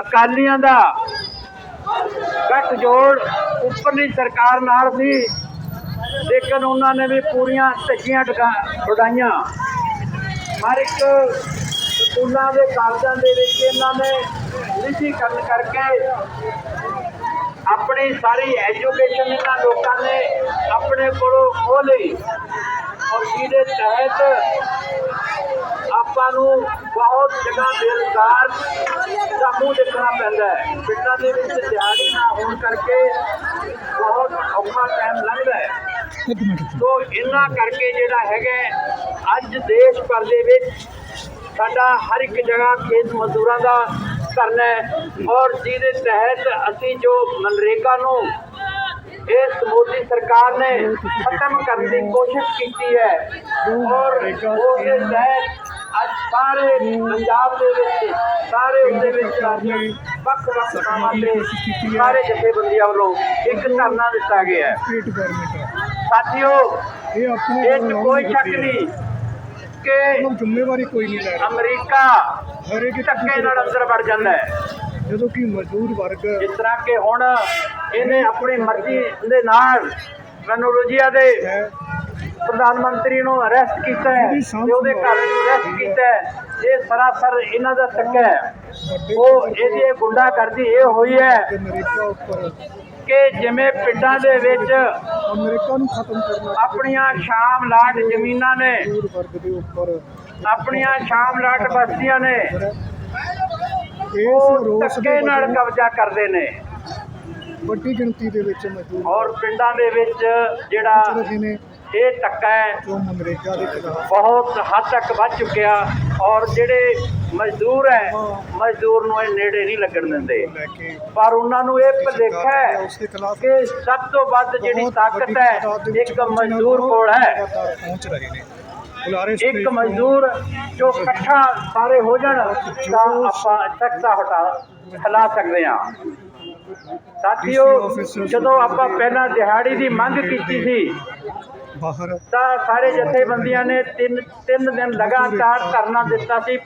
ਅਕਾਲੀਆਂ ਦਾ ਗੱਠ ਜੋੜ ਉੱਪਰਲੀ ਸਰਕਾਰ ਨਾਲ ਸੀ। ਲੇਕਿਨ ਉਹਨਾਂ ਨੇ ਵੀ ਪੂਰੀਆਂ ਧੱਜੀਆਂ ਉਡਾਈਆਂ ਹਰ ਇੱਕ ਸਕੂਲਾਂ ਦੇ ਕਾਲਜਾਂ ਦੇ ਵਿੱਚ ਇਹਨਾਂ ਨੇ ਨਿੱਜੀਕਰਨ ਕਰਕੇ ਆਪਣੀ ਸਾਰੀ ਐਜੂਕੇਸ਼ਨ ਇਹਨਾਂ ਲੋਕਾਂ ਨੇ ਆਪਣੇ ਕੋਲੋਂ ਖੋ ਲਈ। ਔਰ ਜਿਹਦੇ ਤਹਿਤ ਆਪਾਂ ਨੂੰ ਬਹੁਤ ਜਗ੍ਹਾ ਬੇਰੁਜ਼ਗਾਰ ਦਾ ਮੂੰਹ ਦੇਖਣਾ ਪੈਂਦਾ ਹੈ। ਪਿੰਡਾਂ ਦੇ ਵਿੱਚ ਦਿਹਾੜੀ ਨਾ ਹੋਣ ਕਰਕੇ ਬਹੁਤ ਔਖਾ ਟਾਈਮ ਲੱਗਦਾ ਹੈ। ਸੋ ਇਹਨਾਂ ਕਰਕੇ ਜਿਹੜਾ ਹੈਗਾ ਅੱਜ ਦੇਸ਼ ਭਰ ਦੇ ਵਿੱਚ ਸਾਡਾ ਹਰ ਇੱਕ ਜਗ੍ਹਾ ਖੇਤ ਮਜ਼ਦੂਰਾਂ ਦਾ ਕਰਨਾ ਹੈ ਔਰ ਜਿਹਦੇ ਤਹਿਤ ਅਸੀਂ ਜੋ ਮਨਰੇਗਾ ਨੂੰ ਇਸ ਮੋਦੀ ਸਰਕਾਰ ਨੇ ਖਤਮ ਕਰਨ ਦੀ ਕੋਸ਼ਿਸ਼ ਕੀਤੀ ਹੈ ਔਰ ਉਹਦੇ ਤਹਿਤ ਅੱਜ ਸਾਰੇ ਪੰਜਾਬ ਦੇ ਵਿੱਚ ਸਾਰੇ ਉਹਦੇ ਵਿੱਚ ਵੱਖ ਵੱਖ ਥਾਵਾਂ ਤੇ ਸਾਰੇ ਜਥੇਬੰਦੀਆਂ ਵੱਲੋਂ ਇੱਕ ਧਰਨਾ ਦਿੱਤਾ ਗਿਆ ਸਾਥੀਓ ਇਹ ਆਪਣੇ ਕੋਈ ਸ਼ੱਕ ਨਹੀਂ ਕਿ ਜ਼ਿੰਮੇਵਾਰੀ ਕੋਈ ਨਹੀਂ ਲੈ ਰਿਹਾ। ਅਮਰੀਕਾ ਹਰੇਕ ਧੱਕੇ ਨਾਲ ਅੰਦਰ ਵੜ ਜਾਂਦਾ ਹੈ। ਜਦੋਂ ਕਿ ਮਜ਼ਦੂਰ ਵਰਗ ਜਿਸ ਤਰ੍ਹਾਂ ਕਿ ਹੁਣ ਇਹਨੇ ਆਪਣੀ ਮਰਜ਼ੀ ਦੇ ਨਾਲ ਮਨੋਰੋਜੀਆ ਦੇ ਪ੍ਰਧਾਨ ਮੰਤਰੀ ਨੂੰ ਅਰੈਸਟ ਕੀਤਾ ਹੈ ਤੇ ਉਹਦੇ ਘਰ ਨੂੰ ਅਰੈਸਟ ਕੀਤਾ ਹੈ। ਇਹ ਸਰਾਸਰ ਇਹਨਾਂ ਦਾ ਧੱਕਾ ਹੈ। ਉਹ ਇਹਦੀ ਇਹ ਗੁੰਡਾ ਕਰਦੀ ਇਹ ਹੋਈ ਹੈ ਕਿ ਜਿਵੇਂ ਪਿੰਡਾਂ ਦੇ ਵਿੱਚ ਅਮਰੀਕਾ ਨੂੰ ਖਤਮ ਕਰਨਾ ਆਪਣੀਆਂ ਸ਼ਾਮ ਲਾਟ ਜ਼ਮੀਨਾਂ ਨੇ ਆਪਣੀਆਂ ਸ਼ਾਮ ਲਾਟ ਬਸਤੀਆਂ ਨੇ ਇਸ ਰੋਸ ਦੇ ਨਾਲ ਕਬਜ਼ਾ ਕਰਦੇ ਨੇ। ਵੱਡੀ ਗਿਣਤੀ ਦੇ ਵਿੱਚ ਮਜ਼ਦੂਰ ਔਰ ਪਿੰਡਾਂ ਦੇ ਵਿੱਚ ਜਿਹੜਾ ਰਹੇ ਨੇ। ਇਹ ਧੱਕਾ ਹੈ ਜੋ ਮਨਰੇਗਾ ਦੇ ਖਿਲਾਫ ਬਹੁਤ ਹੱਦ ਤੱਕ ਵੱਧ ਚੁੱਕਿਆ ਔਰ ਜਿਹੜੇ ਮਜ਼ਦੂਰ ਹੈ ਮਜ਼ਦੂਰ ਨੂੰ ਇਹ ਨੇੜੇ ਨਹੀਂ ਲੱਗਣ ਦਿੰਦੇ। ਪਰ ਉਹਨਾਂ ਨੂੰ ਇਹ ਭੁਲੇਖਾ ਹੈ ਕਿ ਸਭ ਤੋਂ ਵੱਧ ਜਿਹੜੀ ਤਾਕਤ ਹੈ ਇੱਕ ਮਜ਼ਦੂਰ ਕੋਲ ਹੈ। ਲਗਾਤਾਰ ਪਹੁੰਚ ਰਹੇ ਨੇ। ਬੁਲਾਰੇ ਇੱਕ ਮਜ਼ਦੂਰ ਜੋ ਇਕੱਠਾ ਸਾਰੇ ਹੋ ਜਾਣ ਤਾਂ ਆਪਾਂ ਤਖਤਾ ਹਟਾ ਹਲਾ ਸਕਦੇ ਹਾਂ। ਸਾਥੀਓ ਜਦੋਂ ਆਪਾਂ ਪਹਿਲਾਂ ਦਿਹਾੜੀ ਦੀ ਮੰਗ ਕੀਤੀ ਸੀ ਬਾਹਰ ਤਾਂ ਸਾਰੇ ਜਥੇਬੰਦੀਆਂ ਨੇ ਤਿੰਨ ਤਿੰਨ ਦਿਨ ਲਗਾਤਾਰ ਧਰਨਾ ਦਿੱਤਾ ਸੀ।